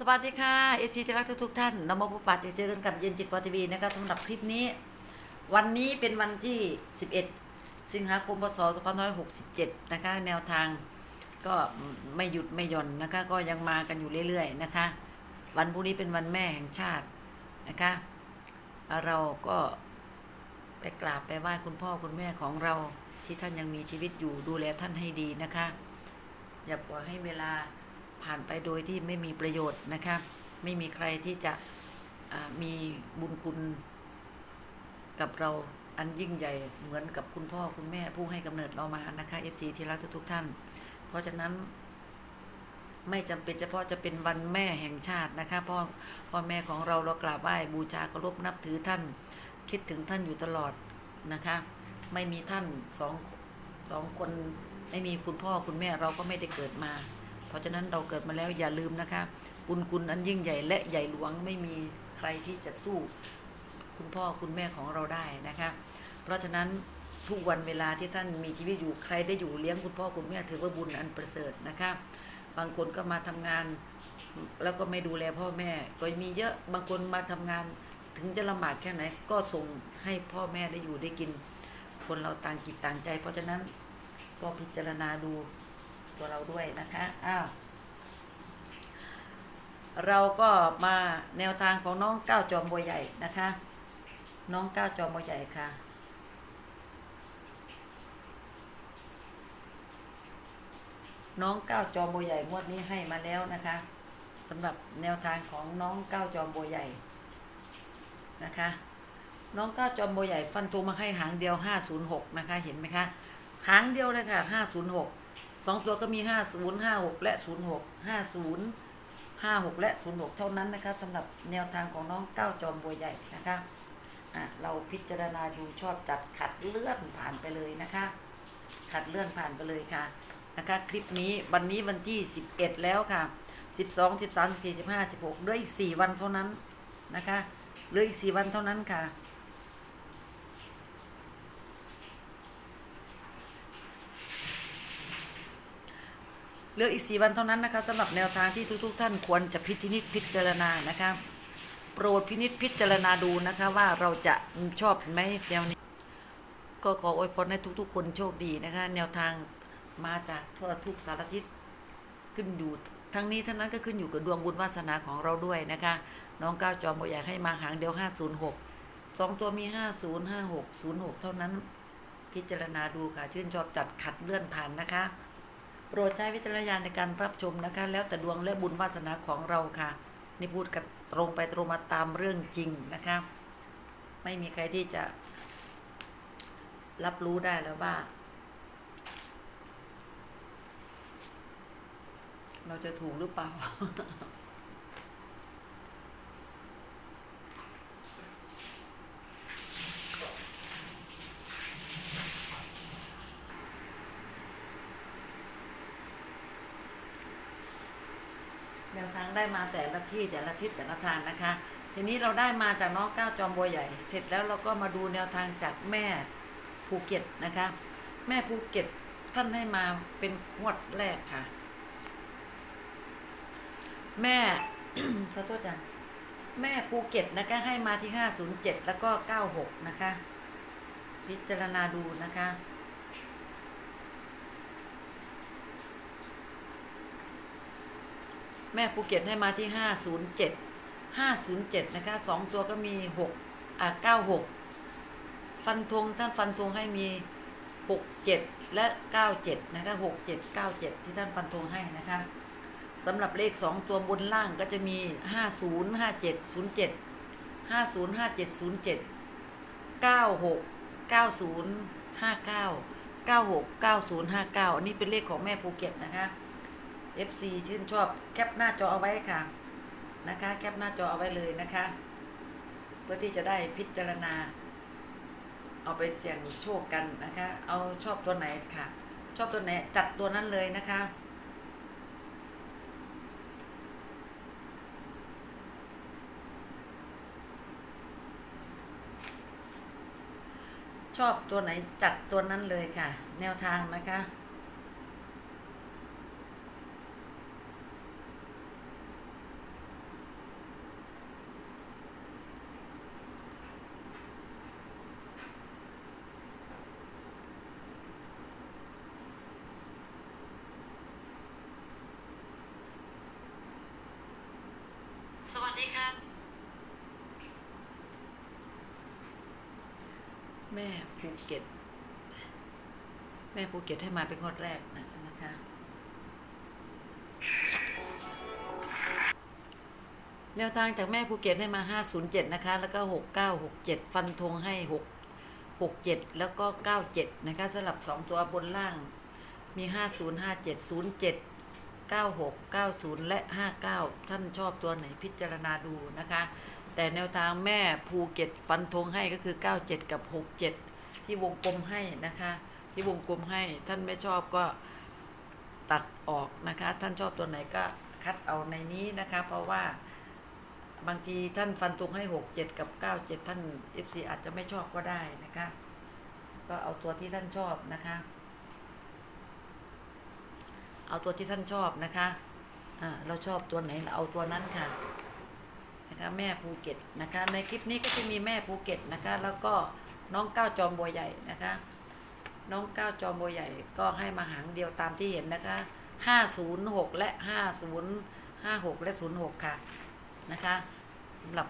สวัสดีค่ะเอฟซีที่รักทุกๆท่านนำมาพบปะเจอเจอกันกับเย็นจิตปอทีวีนะคะสำหรับคลิปนี้ วันนี้เป็นวันที่ 11 สิงหาคมพศ2567 นะคะ แนวทางก็ไม่หยุดไม่หย่อนนะคะ ก็ยังมากันอยู่เรื่อยๆนะคะ วันพรุ่งนี้เป็นวันแม่แห่งชาตินะคะ เราก็ไปกราบไปไหว้คุณพ่อคุณแม่ของเราที่ท่านยังมีชีวิตอยู่ดูแลท่านให้ดีนะคะ อย่าปล่อยให้เวลา ผ่านไปโดยที่ไม่มีประโยชน์นะคะ ไม่มีใครที่จะมีบุญคุณกับเราอันยิ่งใหญ่เหมือนกับคุณพ่อคุณแม่ผู้ให้กำเนิดเรามานะคะ FC ที่รักทุกๆท่าน เพราะฉะนั้น ไม่จำเป็นเฉพาะจะเป็นวันแม่แห่งชาตินะคะพ่อพ่อแม่ของเราเรากราบไหว้บูชาเคารพนับถือท่าน คิดถึงท่านอยู่ตลอดนะคะ ไม่มีท่านสองสองคนไม่มีคุณพ่อคุณแม่เราก็ไม่ได้เกิดมา เพราะฉะนั้นเราเกิดมาแล้วอย่าลืมนะคะบุญคุณอันยิ่งใหญ่และใหญ่หลวงไม่มีใครที่จะสู้ คุณพ่อคุณแม่ของเราได้นะคะเพราะฉะนั้นทุกวันเวลาที่ท่านมีชีวิตอยู่ใครได้อยู่เลี้ยงคุณพ่อคุณแม่ถือว่าบุญอันประเสริฐนะคะบางคนก็มาทำงาน แล้วก็ไม่ดูแลพ่อแม่ ก็มีเยอะบางคนมาทำงานถึงจะลำบากแค่ไหน ก็ส่งให้พ่อแม่ได้อยู่ได้กิน คนเราต่างจิตต่างใจ เพราะฉะนั้นก็พิจารณาดู ตัวเราด้วยนะคะอ้าวเราก็มาแนวทางของน้องก้าวจอมบัวใหญ่นะคะ น้องก้าวจอมบัวใหญ่ค่ะน้องก้าวจอมบัวใหญ่งวดนี้ให้มาแล้วนะคะสำหรับแนวทางของน้องก้าวจอมบัวใหญ่นะคะ น้องก้าวจอมบัวใหญ่ฟันธงมาให้หางเดียว506นะคะ เห็นไหมคะ หางเดียวเลยค่ะ506 สองตัวก็มี50 56และ06 50 56และ06เท่านั้นนะคะสำหรับแนวทางของน้องเก้าจอมบัวใหญ่นะคะอะเราพิจารณาดูชอบจัดขัดเลื่อนผ่านไปเลยนะคะ ขัดเลื่อนผ่านไปเลยค่ะนะคะ คลิปนี้วันนี้วันที่11แล้วค่ะ12 13 14 15 16เหลืออีก4วันเท่านั้นนะคะเหลืออีก4วันเท่านั้นค่ะ เหลืออีก4วันเท่านั้นนะคะสำหรับแนวทางที่ทุก ๆ ท่านควรจะพิจิตพิจารณานะคะโปรดพินิจพิจารณาดูนะคะว่าเราจะชอบไหมแนวนี้ ก็ขออวยพรให้ทุก ๆ คนโชคดีนะคะ แนวทางมาจากทั่วทุกสารทิศขึ้นอยู่ทั้งนี้ทั้งนั้นก็ขึ้นอยู่กับดวงบุญวาสนาของเราด้วยนะคะ น้องก้าวจอมบอยากให้มาหางเดียว 506สองตัวมี 50 56 06 เท่านั้น พิจารณาดูค่ะ ชื่นชอบจัดขัดเลื่อนผ่านนะคะ โปรดใช้วิจารณญาณในการรับชมนะคะ แล้วแต่ดวงและบุญวาสนาของเราค่ะ นี่พูดกันตรงไปตรงมาตามเรื่องจริงนะคะ ไม่มีใครที่จะรับรู้ได้แล้วว่า เราจะถูกหรือเปล่า แนวทางได้มาแต่ละที่แต่ละทิศแต่ละทางนะคะ ทีนี้เราได้มาจากน้องก้าวจอมบัวใหญ่ เสร็จแล้วเราก็มาดูแนวทางจากแม่ภูเก็ตนะคะ แม่ภูเก็ตท่านให้มาเป็นงวดแรกค่ะ แม่ขอโทษจ้ะแม่ภูเก็ตนะคะให้มาที่ห้าศูนย์เจ็ดแล้วก็เก้าหกนะคะ พิจารณาดูนะคะ แม่ภูเก็ตให้มาที่ห้าศูนย์เจ็ดห้าศูนย์เจ็ดนะคะสองตัวก็มีหกอ่าเก้าหกฟันธงท่านฟันธงให้มีหกเจ็ดและเก้าเจ็ดนะคะหกเจ็ดเก้าเจ็ดที่ท่านฟันธงให้นะคะสำหรับเลขสองตัวบนล่างก็จะมีห้าศูนย์ห้าเจ็ดศูนย์เจ็ดห้าศูนย์ห้าเจ็ดศูนย์เจ็ดเก้าหกเก้าศูนย์ห้าเก้าเก้าหกเก้าศูนย์ห้าเก้าอันนี้เป็นเลขของแม่ภูเก็ตนะคะ FC ชื่นชอบแคปหน้าจอเอาไว้ค่ะนะคะ แคปหน้าจอเอาไว้เลยนะคะ เพื่อที่จะได้พิจารณา เอาไปเสี่ยงโชคกันนะคะ เอาชอบตัวไหนค่ะ ชอบตัวไหนจัดตัวนั้นเลยนะคะชอบตัวไหนจัดตัวนั้นเลยค่ะ แนวทางนะคะ ดีค่ะแม่ภูเก็ต แม่ภูเก็ตให้มาเป็นงวดแรกนะนะคะแนวทางจากแม่ภูเก็ตให้มา 507 นะคะ แล้วก็ 6967 ฟันธงให้ 6 67 แล้วก็ 97 นะคะสลับ 2 ตัวบนล่างมี 50 57 07 96 90 และ 59 ท่านชอบตัวไหนพิจารณาดูนะคะ แต่แนวทางแม่ภูเก็ตฟันธงให้ก็คือ 97 กับ 67 ที่วงกลมให้นะคะ ที่วงกลมให้ท่านไม่ชอบก็ตัดออกนะคะ ท่านชอบตัวไหนก็คัดเอาในนี้นะคะ เพราะว่าบางทีท่านฟันตรงให้หกเจ็ดกับเก้าเจ็ดท่านเอฟซีอาจจะไม่ชอบก็ได้นะคะ ก็เอาตัวที่ท่านชอบนะคะ เอาตัวที่ท่านชอบนะคะอ่าเราชอบตัวไหนเราเอาตัวนั้นค่ะนะคะแม่ภูเก็ตนะคะในคลิปนี้ก็จะมีแม่ภูเก็ตนะคะแล้วก็น้องก้าวจอมบัวใหญ่นะคะ น้องก้าวจอมบัวใหญ่ก็ให้มาหางเดียวตามที่เห็นนะคะห้าศูนย์หกและห้าศูนย์ห้าหกและศูนย์หกค่ะนะคะสำหรับ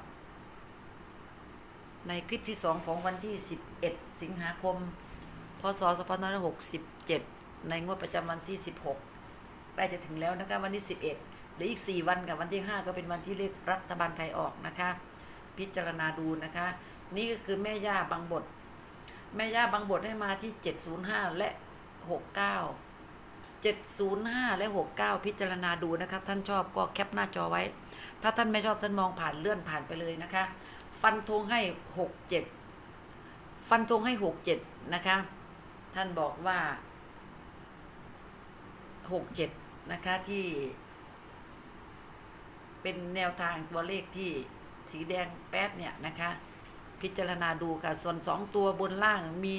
ในคลิปที่2ของวันที่11สิงหาคม พศ2567ในงวดประจำวันที่16ใก ล้จะถึงแล้วนะคะวันที่ 11หรืออีก 4 วันกับวันที่ 5 ก็เป็นวันที่เรียกรัฐบาลไทยออกนะคะ พิจารณาดูนะคะ นี่ก็คือแม่ย่าบางบท แม่ย่าบางบทให้มาที่ 705 และ 69 705 และ 69 พิจารณาดูนะคะ ท่านชอบก็แคปหน้าจอไว้ ถ้าท่านไม่ชอบท่านมองผ่านเลื่อนผ่านไปเลยนะคะ ฟันธงให้หกเจ็ดฟันธงให้หกเจ็ดนะคะ ท่านบอกว่าหกเจ็ด นะคะที่ เป็นแนวทางตัวเลขที่สีแดงแป๊ดเนี่ยนะคะ พิจารณาดูค่ะ ส่วนสองตัวบนล่างมี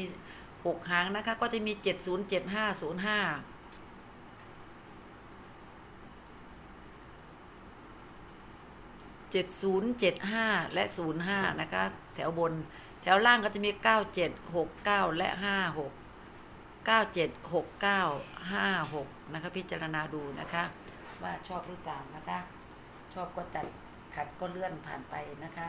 หกหางนะคะ ก็จะมีเจ็ดศูนย์เจ็ดห้าศูนย์ห้าเจ็ดศูนย์เจ็ดห้าและศูนย์ห้านะคะ แถวบน แถวล่างก็จะมีเก้าเจ็ดหกเก้าและห้าหก เก้าเจ็ดหกเก้าห้าหกนะคะ พิจารณาดูนะคะ ว่าชอบหรือเปล่านะคะ ชอบก็จัดขัดก็เลื่อนผ่านไปนะคะ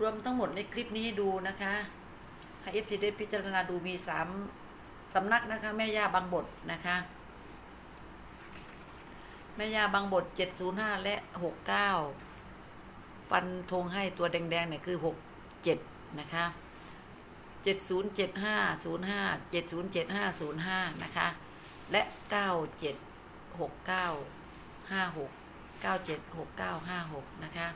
รวมทั้งหมดในคลิปนี้ดูนะคะให้เอฟซีได้พิจารณาดูมีสาม สำนักนะคะแม่ย่าบางบทนะคะ แม่ย่าบางบทเจ็ดศูนย์ห้าและหกเก้าฟันธงให้ตัวแดงๆเนี่ยคือหกเจ็ดนะคะเจ็ดศูนย์เจ็ดห้าศูนย์ห้าเจ็ดศูนย์เจ็ดห้าศูนย์ห้านะคะ และเก้าเจ็ดหกเก้าห้าหกเก้าเจ็ดหกเก้าห้าหกนะคะ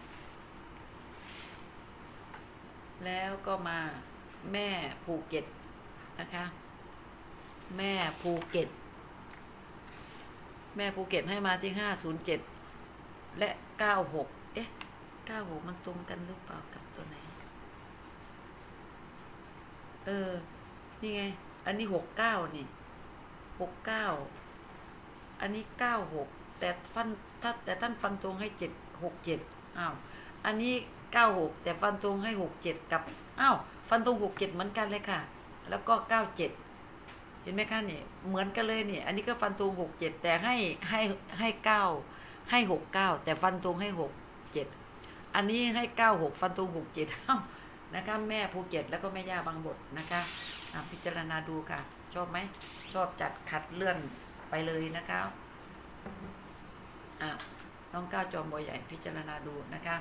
แล้วก็มาแม่ภูเก็ตนะคะ แม่ภูเก็ต แม่ภูเก็ตให้มาที่ห้าศูนย์เจ็ดและเก้าหกเอ๊ะเก้าหกมันตรงกันหรือเปล่ากับตัวไหน เออ นี่ไง อันนี้หกเก้านี่หกเก้าอันนี้เก้าหกแต่ฟันถ้าแต่ท่านฟันตรงให้เจ็ดหกเจ็ดอ้าวอันนี้เก้าหกแต่ฟันตรงให้หกเจ็ดกับอ้าวฟันตรงหกเจ็ดเหมือนกันเลยค่ะ แล้วก็เก้าเจ็ด เห็นไหมคะนี่เหมือนกันเลยนี่อันนี้ก็ฟันตรงหกเจ็ดแต่ให้ให้ให้เก้าให้หกเก้าแต่ฟันตรงให้หกเจ็ดอันนี้ให้เก้าหกฟันตรงหกเจ็ดเอ้านะคะแม่ภูเก็ตแล้วก็แม่ย่าบางบทนะคะพิจารณาดูค่ะ ชอบไหมชอบจัดขัดเลื่อนไปเลยนะคะอะน้องก้าวจอมบัวใหญ่พิจารณาดูนะคะ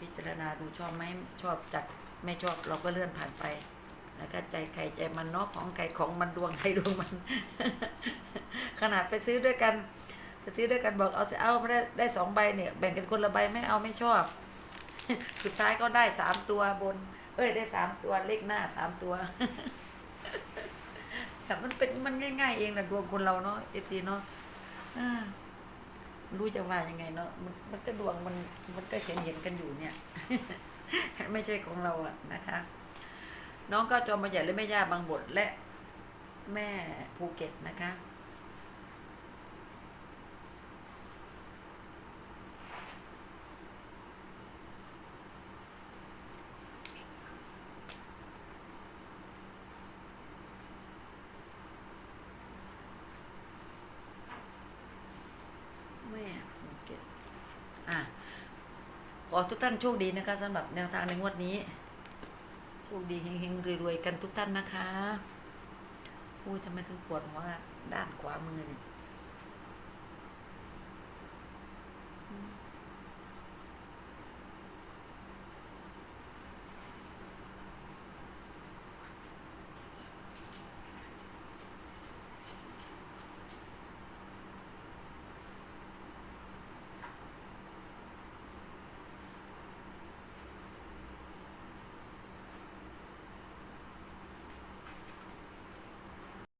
พิจารณาดูชอบไหมชอบจัดไม่ชอบเราก็เลื่อนผ่านไป แล้วก็ใจใครใจมันเนาะของใครของมันดวงใครดวงมัน ขนาดไปซื้อด้วยกันไปซื้อด้วยกันบอกเอาเสเอาไม่ได้ได้สองใบเนี่ยแบ่งกันคนละใบไม่เอาไม่ชอบ สุดท้ายก็ได้สามตัวบน เอ้ยได้สามตัวเลขหน้าสามตัวแต่มันเป็นมันง่าย ๆ เองนะดวงคนเราเนาะเอฟซีเนาะรู้จะว่ายังไงเนาะมันมันก็ดวงมันมันก็เห็นเห็นกันอยู่เนี่ย ไม่ใช่ของเราอะนะคะ น้องก็จอมบัญญัติและแม่ย่าบางบทและแม่ภูเก็ตนะคะ แม่ภูเก็ต อะ ขอทุกท่านโชคดีนะคะสำหรับแนวทางในงวดนี้ โชคดีเฮงๆรวยๆกันทุกท่านนะคะอุ้ยทำไมถึงปวดหัวด้านขวามือเนี่ย